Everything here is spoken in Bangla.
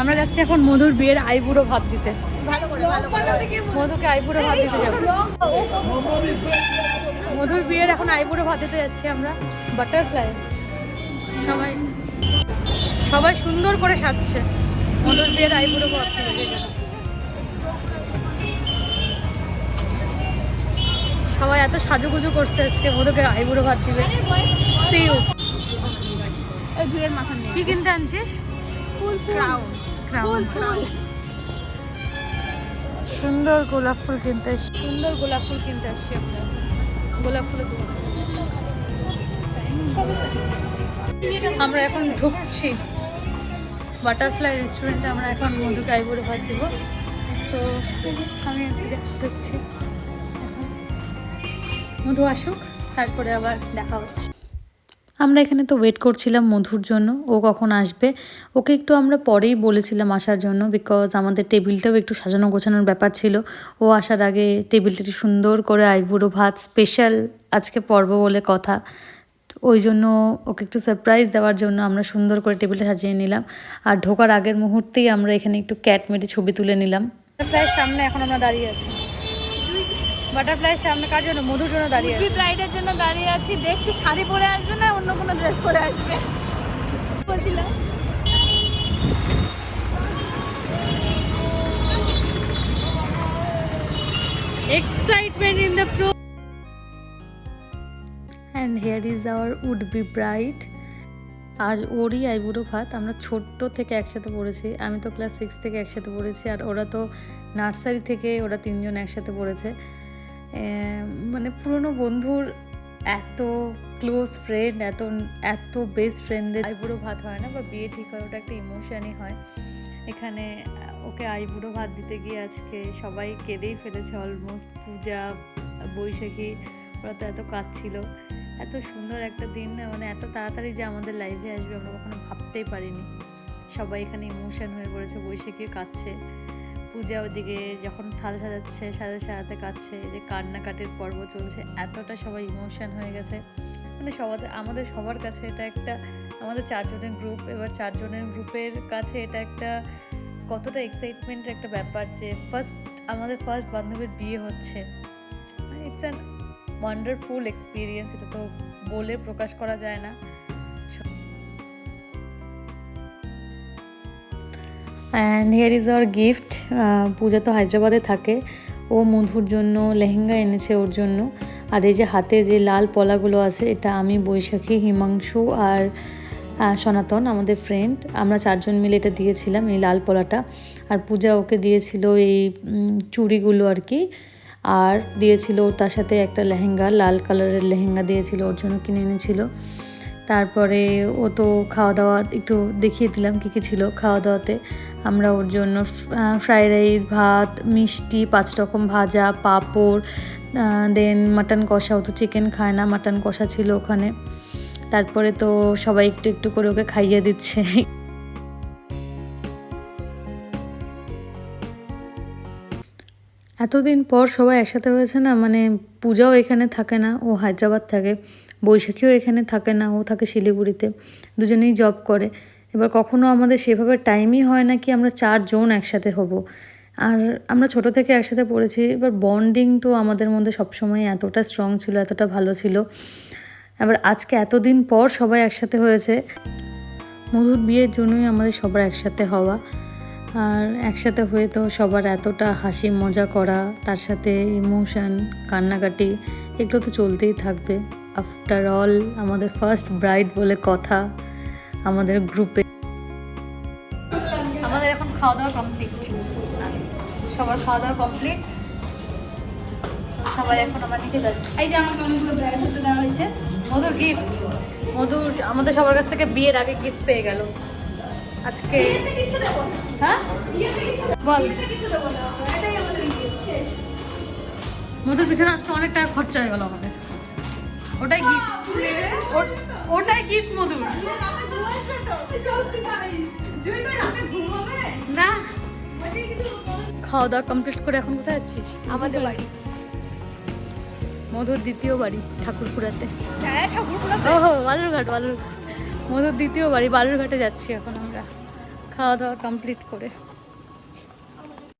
আমরা যাচ্ছি এখন? মধুর বিয়ের আইবুড়ো ভাত দিতে। মধুকে আইবুড়ো ভাত দিতে যাব। মধুর বিয়ের এখন আইবুড়ো ভাত দিতে যাচ্ছি আমরা। বাটারফ্লাই সবাই সবাই সুন্দর করে সাজছে। মধুর বিয়ের আইবুড়ো ভাত দিতে সবাই এত সাজুগুজু করছে আজকে মধুকে আইবুড়ো ভাত দিবে। you. এই জুয়ের মাথা নেই। কি কিনতে আনছিস? ফুল ক্রাউন ক্রাউন সুন্দর গোলাপ ফুল কিনতে এসছি সুন্দর গোলাপ ফুল কিনতে আসছি আমরা। গোলাপ ফুলের দোকান। আমরা এখন ঢুকছি। বাটারফ্লাই রেস্টুরেন্টে আমরা এখন মধুকে আইবুড়ো ভাত দেবো। তো আমি ঢুকছি মধু আসুক তারপরে আবার দেখা হচ্ছে। আমরা এখানে তো ওয়েট করছিলাম মধুর জন্য, ও কখন আসবে? ওকে একটু আমরা পরেই বলেছিলাম আসার জন্য বিকজ আমাদের টেবিলটাও একটু সাজানো গোছানোর ব্যাপার ছিল। ও আসার আগে টেবিলটা সুন্দর করে আইবুড়ো ভাত স্পেশাল আজকে পর্ব বলে কথা। ওই জন্য ওকে একটু সারপ্রাইজ দেওয়ার জন্য আমরা সুন্দর করে টেবিলটা সাজিয়ে নিলাম। আর ঢোকার আগের মুহূর্তেই আমরা এখানে একটু ক্যাট মেটে ছবি তুলে নিলাম। বাটারফ্লাইয়ের সামনে এখন আমরা দাঁড়িয়ে আছি। বাটারফ্লাইয়ের সামনে কার জন্য? মধুর জন্য দাঁড়িয়ে আছি। ব্রাইডের জন্য দাঁড়িয়ে আছি। দেখছি শাড়ি পরে আসবে না অন্য কোনো ড্রেস পরে আসবে। বলছিলাম। The pro and here is our would be bride. আজ ওরই আইবুড়ো ভাত। আমরা ছোট্ট থেকে একসাথে পড়েছি। আমি তো ক্লাস সিক্স থেকে একসাথে পড়েছি আর ওরা তো নার্সারি থেকে ওরা তিনজন একসাথে পড়েছে। মানে পুরনো বন্ধুর এত ক্লোজ ফ্রেন্ড এত এত বেস্ট ফ্রেন্ডের আইবুড়ো ভাত হয় না বা বিয়ে ঠিক হয়, ওটা একটা ইমোশনই হয়। এখানে ওকে আইবুড়ো ভাত দিতে গিয়ে আজকে সবাই কেঁদেই ফেলেছে অলমোস্ট পূজা, বৈশাখী, ওরা তো এত কাঁদছিল। এত সুন্দর একটা দিন মানে এত তাড়াতাড়ি যে আমাদের লাইফে আসবে আমরা কখনো ভাবতেই পারিনি। সবাই এখানে ইমোশন হয়ে পড়েছে বৈশাখী কাঁদছে। পূজা ওদিকে যখন থাল সাজাচ্ছে সাজাতে সাজাতে কাটছে যে কান্নাকাটির পর্ব চলছে, এতটা সবাই ইমোশন হয়ে গেছে। মানে সবাই আমাদের সবার কাছে এটা একটা, আমাদের চারজনের গ্রুপ এবার চারজনের গ্রুপের কাছে এটা একটা কতটা এক্সাইটমেন্টের একটা ব্যাপার যে ফার্স্ট আমাদের ফার্স্ট বান্ধবীর বিয়ে হচ্ছে। ইটস অ্যান ওয়ান্ডারফুল এক্সপিরিয়েন্স এটা তো বলে প্রকাশ করা যায় না। And here is our gift Puja তো হায়দ্রাবাদে থাকে। ও মধুর জন্য, লেহেঙ্গা এনেছে ওর জন্য। আর এই যে হাতে যে লাল পলাগুলো আছে, এটা আমি, বৈশাখী, হিমাংশু আর সনাতন, আমাদের ফ্রেন্ড আমরা চারজন মিলে এটা দিয়েছিলাম, এই লাল পলাটা। আর পূজা ওকে দিয়েছিল এই চুড়িগুলো আর কি। আর দিয়েছিল তার সাথে একটা লেহেঙ্গা, লাল কালারের লেহেঙ্গা দিয়েছিল, ওর জন্য কিনে এনেছিল। তারপরে ও তো খাওয়া দাওয়া একটু দেখিয়ে দিলাম কী কী ছিল খাওয়া দাওয়াতে আমরা ওর জন্য ফ্রাইড রাইস ভাত, মিষ্টি, পাঁচ রকম ভাজা, পাঁপড় দেন মাটন কষা। ও তো চিকেন খায় না মাটন কষা ছিল ওখানে। তারপরে তো সবাই একটু একটু করে ওকে খাইয়ে দিচ্ছে। এতদিন পর সবাই একসাথে হয়েছে না মানে পূজাও এখানে থাকে না, ও হায়দ্রাবাদ থাকে। বৈশাখীও এখানে থাকে না, ও থাকে শিলিগুড়িতে। দুজনেই জব করে। এবার কখনো আমাদের সেভাবে টাইমই হয় না কি আমরা চারজন একসাথে হব। আর আমরা ছোট থেকে একসাথে পড়েছি, এবার বন্ডিং তো আমাদের মধ্যে সবসময় এতটা স্ট্রং ছিল, এতটা ভালো ছিল। এবার আজকে এতদিন পর সবাই একসাথে হয়েছে। মধুর বিয়ের জন্যই আমাদের সবার একসাথে হওয়া। আর একসাথে হয়ে তো সবার এতটা হাসি মজা করা, তার সাথে ইমোশন কান্নাকাটি, এগুলো তো চলতেই থাকবে। আফটার অল আমাদের ফার্স্ট ব্রাইড বলে কথা আমাদের গ্রুপে আমাদের এখন খাওয়া দাওয়া কমপ্লিট সবার খাওয়া দাওয়া কমপ্লিট সবাই এখন আমরা নিচে যাচ্ছি। এই যে আমাকে অনেকগুলো ব্রাইড হতে দেওয়া হয়েছে। মধুর গিফট মধুর আমাদের সবার কাছ থেকে বিয়ের আগে গিফট পেয়ে গেল। আজকে কিছু দেবো হ্যাঁ? বিয়েতে কিছু দেবো বল। মধুর পিছনে আজকে অনেক টাকা খরচা হয়ে গেল আমাদের। ওটাই গিফট ওটাই গিফট মধুর। না। খাওয়া দাওয়া কমপ্লিট করে এখন কোথায় আছিস? আমাদের বাড়ি। মধুর দ্বিতীয় বাড়ি ঠাকুরপুরাতে। হ্যাঁ ওহো বালুরঘাট বালুরঘাট। মধুর দ্বিতীয় বাড়ি বালুরঘাটে যাচ্ছি এখন আমরা। খাওয়া দাওয়া কমপ্লিট করে।